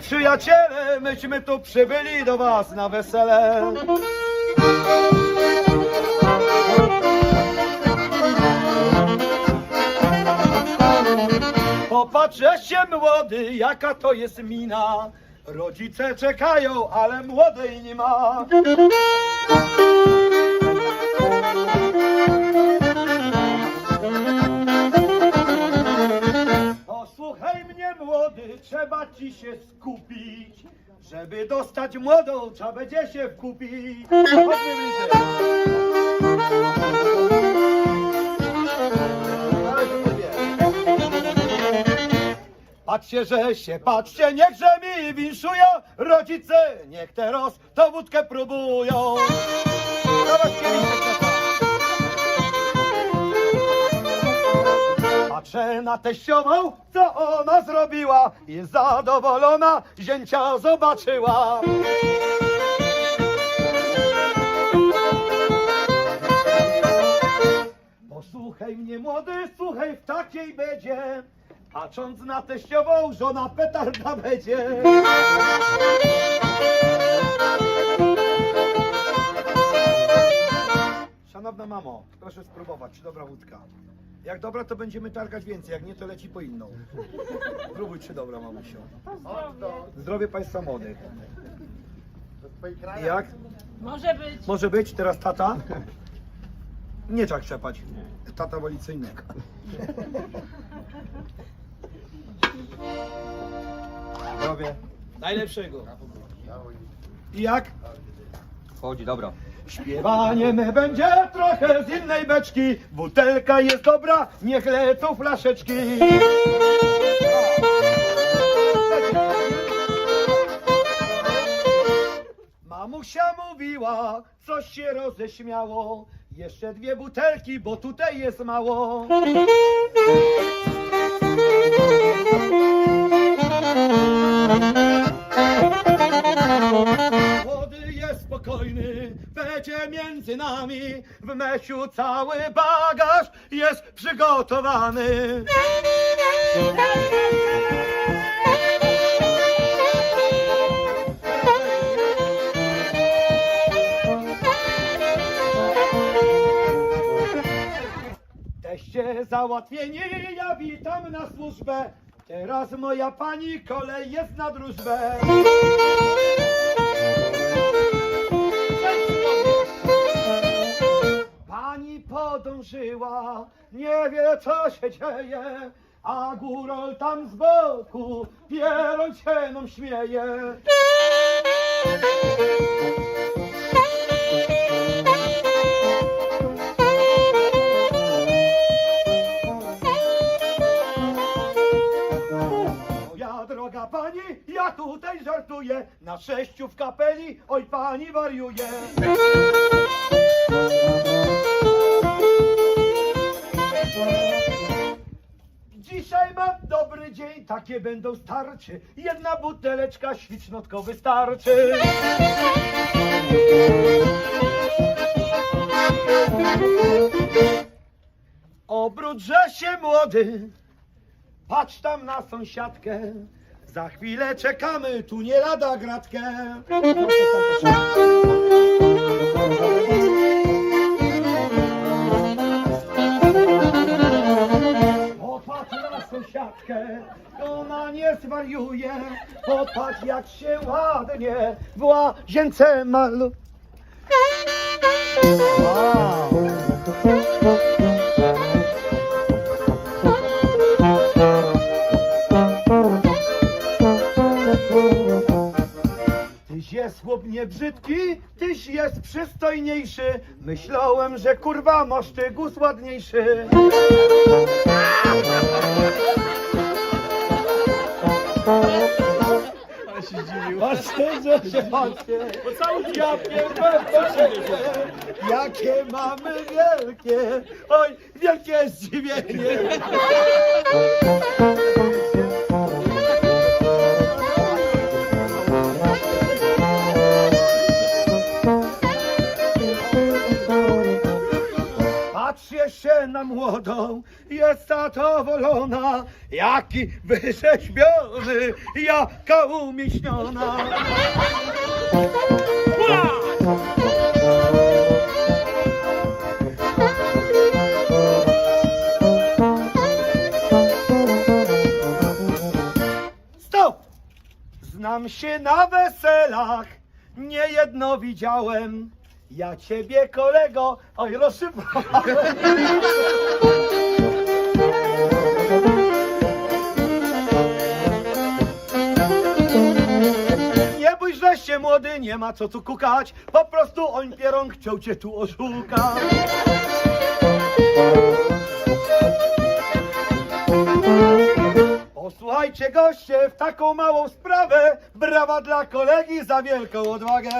Przyjaciele, myśmy tu przybyli do was na wesele. Popatrzę się młody, jaka to jest mina. Rodzice czekają, ale młodej nie ma. Trzeba ci się skupić. Żeby dostać młodą, trzeba będzie się wkupić. Patrzcie, że się, patrzcie, niechże mi winszują rodzice, niech teraz to wódkę próbują. Patrzę na teściową, co ona zrobiła i zadowolona zięcia zobaczyła. Posłuchaj mnie młody, słuchaj w takiej bedzie, patrząc na teściową, żona petarda będzie. Szanowna mamo, proszę spróbować, czy dobra wódka. Jak dobra, to będziemy targać więcej, jak nie, to leci po inną. Spróbuj, czy dobra, mamusiu. Zdrowie Państwa młodych. Jak? Może być. Może być teraz tata? Nie trzeba krzepać. Tata woli co innego. Zdrowie. Najlepszego. I jak? Chodzi, dobra. Śpiewanie me będzie trochę z innej beczki. Butelka jest dobra, niech lecą flaszeczki. Mamusia mówiła, coś się roześmiało. Jeszcze dwie butelki, bo tutaj jest mało. Między nami. W mesiu cały bagaż jest przygotowany. Teście załatwieni, ja witam na służbę. Teraz moja pani kolej jest na drużbę. Podążyła, nie wie co się dzieje, a górol tam z boku pieroncieną śmieje. Moja droga pani, ja tutaj żartuję, na sześciu w kapeli, oj pani wariuje. Dzisiaj mam dobry dzień, takie będą starcie. Jedna buteleczka ślicznotko wystarczy. Obróćże się młody, patrz tam na sąsiadkę. Za chwilę czekamy, tu nie lada gratkę. Sąsiadkę, ona nie zwariuje. Popatrz jak się ładnie w łazience malu. Tyś jest chłop nie brzydki, tyś jest przystojniejszy. Myślałem, że kurwa masz ty guz ładniejszy. Ale się zdziwił. Że się patrzcie. Jakie mamy, jakie mamy wielkie. Oj, wielkie zdziwienie. Patrz jeszcze na młodą jest zadowolona, jaki wyrzeźbiony, jaka umieśniona. Stop! Znam się na weselach, nie jedno widziałem. Ja ciebie kolego, oj rozsypałem. Nie bój, się młody, nie ma co tu kukać. Po prostu on pierąg chciał cię tu oszukać. Posłuchajcie goście w taką małą sprawę. Brawa dla kolegi za wielką odwagę.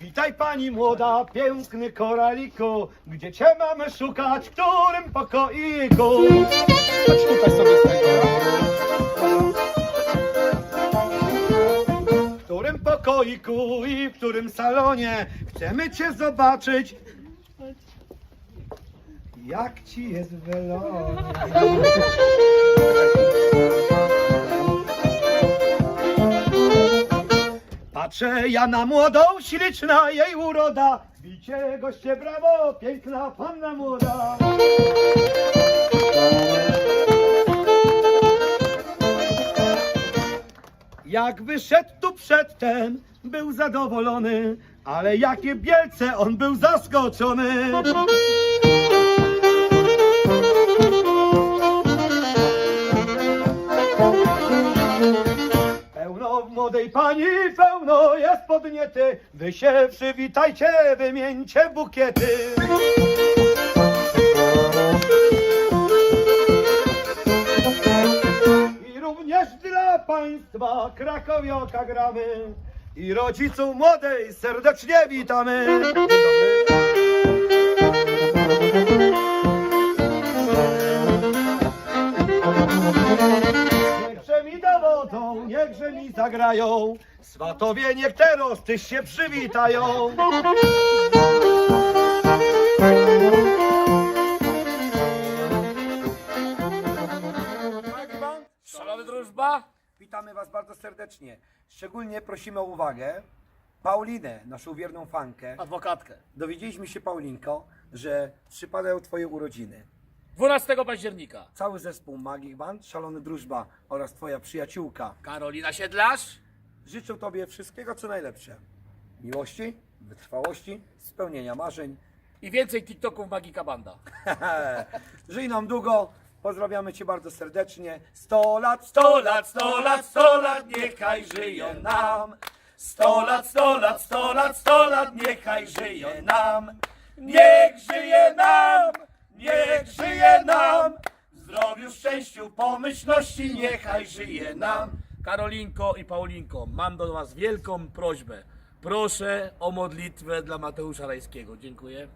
Witaj pani młoda, piękny koraliku. Gdzie cię mamy szukać, w którym pokoiku? Chodź tutaj sobie z W którym pokoiku i w którym salonie chcemy cię zobaczyć. Jak ci jest welonie? Patrzę ja na młodą, śliczna jej uroda. Bicie goście, brawo, piękna panna młoda. Jak wyszedł tu przedtem, był zadowolony, ale jakie bielce on był zaskoczony. Młodej pani, pełno jest podniety. Wy się przywitajcie, wymieńcie bukiety. I również dla państwa krakowioka gramy. I rodziców młodej serdecznie witamy. Zagrają. Swatowie niech teraz tyś się przywitają. Szalona drużba? Witamy Was bardzo serdecznie. Szczególnie prosimy o uwagę Paulinę, naszą wierną fankę. Adwokatkę. Dowiedzieliśmy się, Paulinko, że przypadają Twoje urodziny. 12 października. Cały zespół Magic Band, Szalony Drużba oraz Twoja przyjaciółka Karolina Siedlarz. życzę Tobie wszystkiego, co najlepsze. Miłości, wytrwałości, spełnienia marzeń. I więcej TikToków Magika Banda. Żyj nam długo. Pozdrawiamy Cię bardzo serdecznie. 100 lat, 100 lat, 100 lat, 100 lat, niechaj żyje nam. 100 lat, 100 lat, 100 lat, 100 lat, niechaj żyje nam. Niech żyje nam, niech żyje nam. Zdrowiu, szczęściu, pomyślności, niechaj żyje nam. Karolinko i Paulinko, mam do Was wielką prośbę. Proszę o modlitwę dla Mateusza Rajskiego. Dziękuję.